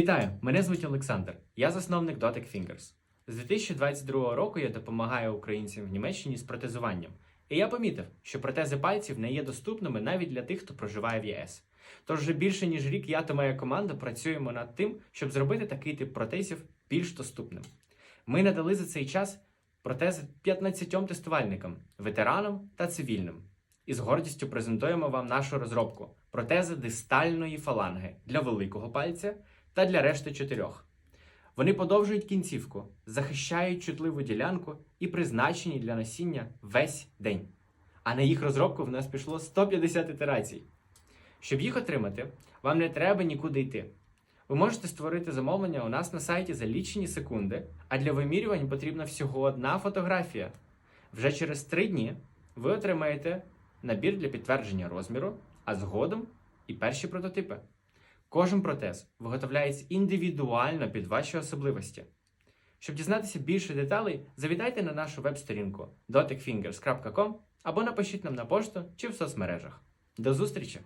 Вітаю! Мене звуть Олександр. Я засновник Dotek Fingers. З 2022 року я допомагаю українцям в Німеччині з протезуванням. І я помітив, що протези пальців не є доступними навіть для тих, хто проживає в ЄС. Тож вже більше ніж рік я та моя команда працюємо над тим, щоб зробити такий тип протезів більш доступним. Ми надали за цей час протези 15 тестувальникам, ветеранам та цивільним. І з гордістю презентуємо вам нашу розробку протези дистальної фаланги для великого пальця та для решти чотирьох. Вони подовжують кінцівку, захищають чутливу ділянку і призначені для носіння весь день. А на їх розробку в нас пішло 150 ітерацій. Щоб їх отримати, вам не треба нікуди йти. Ви можете створити замовлення у нас на сайті за лічені секунди, а для вимірювань потрібна всього одна фотографія. Вже через три дні ви отримаєте набір для підтвердження розміру, а згодом і перші прототипи. Кожен протез виготовляється індивідуально під ваші особливості. Щоб дізнатися більше деталей, завітайте на нашу веб-сторінку dotikfingers.com або напишіть нам на пошту чи в соцмережах. До зустрічі!